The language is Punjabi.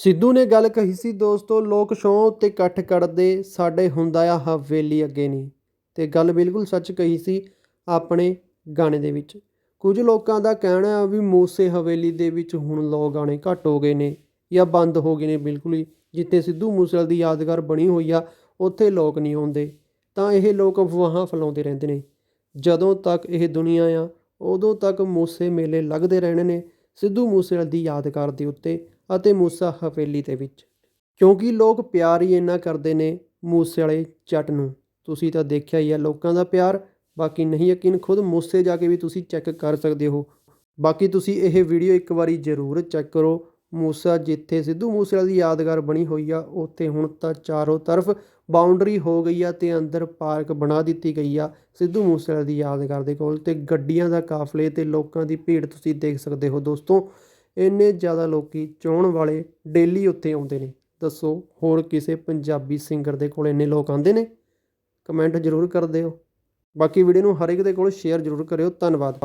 ਸਿੱਧੂ ਨੇ ਗੱਲ ਕਹੀ ਸੀ, ਦੋਸਤੋ, ਲੋਕ ਸ਼ੋਅ ਉੱਤੇ ਇਕੱਠ ਕਰਦੇ ਸਾਡੇ ਹੁੰਦਾ ਆ ਹਵੇਲੀ ਅੱਗੇ ਨਹੀਂ। ਤੇ ਗੱਲ ਬਿਲਕੁਲ ਸੱਚ ਕਹੀ ਸੀ ਆਪਣੇ ਗਾਣੇ ਦੇ ਵਿੱਚ। ਕੁਝ ਲੋਕਾਂ ਦਾ ਕਹਿਣਾ ਆ ਵੀ ਮੂਸੇ ਹਵੇਲੀ ਦੇ ਵਿੱਚ ਹੁਣ ਲੋਕ ਗਾਣੇ ਘੱਟ ਹੋ ਗਏ ਨੇ ਜਾਂ ਬੰਦ ਹੋ ਗਏ ਨੇ ਬਿਲਕੁਲ ਹੀ, ਜਿੱਥੇ ਸਿੱਧੂ ਮੂਸੇਵਾਲੇ ਦੀ ਯਾਦਗਾਰ ਬਣੀ ਹੋਈ ਆ, ਉੱਥੇ ਲੋਕ ਨਹੀਂ ਆਉਂਦੇ। ਤਾਂ ਇਹ ਲੋਕ ਅਫਵਾਹਾਂ ਫੈਲਾਉਂਦੇ ਰਹਿੰਦੇ ਨੇ। ਜਦੋਂ ਤੱਕ ਇਹ ਦੁਨੀਆ ਆ, ਉਦੋਂ ਤੱਕ ਮੂਸੇ ਮੇਲੇ ਲੱਗਦੇ ਰਹਿਣੇ ਨੇ ਸਿੱਧੂ ਮੂਸੇਵਾਲੇ ਦੀ ਯਾਦਗਾਰ ਦੇ ਉੱਤੇ। ਅਤੇ ਮੂਸਾ ਹਵੇਲੀ ਦੇ ਵਿੱਚ। ਕਿਉਂਕਿ ਲੋਕ ਪਿਆਰ ਹੀ ਇੰਨਾ ਕਰਦੇ ਨੇ ਮੂਸੇ ਵਾਲੇ ਜੱਟ ਨੂੰ। ਤੁਸੀਂ ਤਾਂ ਦੇਖਿਆ ਹੀ ਆ ਲੋਕਾਂ ਦਾ ਪਿਆਰ। ਬਾਕੀ ਨਹੀਂ ਯਕੀਨ ਖੁਦ ਮੂਸੇ ਜਾ ਕੇ ਵੀ ਤੁਸੀਂ ਚੈੱਕ ਕਰ ਸਕਦੇ ਹੋ। ਬਾਕੀ ਤੁਸੀਂ ਇਹ ਵੀਡੀਓ ਇੱਕ ਵਾਰੀ ਜ਼ਰੂਰ ਚੈੱਕ ਕਰੋ। ਮੂਸਾ ਜਿੱਥੇ ਸਿੱਧੂ ਮੂਸੇਵਾਲੇ ਦੀ ਯਾਦਗਾਰ ਬਣੀ ਹੋਈ ਆ, ਉੱਥੇ ਹੁਣ ਤਾਂ ਚਾਰੋਂ ਤਰਫ ਬਾਉਂਡਰੀ ਹੋ ਗਈ ਆ ਤੇ ਅੰਦਰ ਪਾਰਕ ਬਣਾ ਦਿੱਤੀ ਗਈ ਆ ਸਿੱਧੂ ਮੂਸੇਵਾਲੇ ਦੀ ਯਾਦਗਾਰ ਦੇ ਕੋਲ ਤੇ ਗੱਡੀਆਂ ਦਾ ਕਾਫਲੇ ਤੇ ਲੋਕਾਂ ਦੀ ਭੀੜ ਤੁਸੀਂ ਦੇਖ ਸਕਦੇ ਹੋ ਦੋਸਤੋ। ਇੰਨੇ ਜ਼ਿਆਦਾ ਲੋਕ ਚਾਹਣ ਵਾਲੇ ਡੇਲੀ ਉੱਥੇ ਆਉਂਦੇ ਨੇ। ਦੱਸੋ ਹੋਰ ਕਿਸੇ ਪੰਜਾਬੀ ਸਿੰਗਰ ਦੇ ਕੋਲ ਇੰਨੇ ਲੋਕ ਆਉਂਦੇ ਨੇ? ਕਮੈਂਟ ਜ਼ਰੂਰ ਕਰ ਦਿਓ। ਬਾਕੀ ਵੀਡੀਓ ਨੂੰ ਹਰ ਇੱਕ ਦੇ ਕੋਲ ਸ਼ੇਅਰ ਜ਼ਰੂਰ ਕਰਿਓ। ਧੰਨਵਾਦ।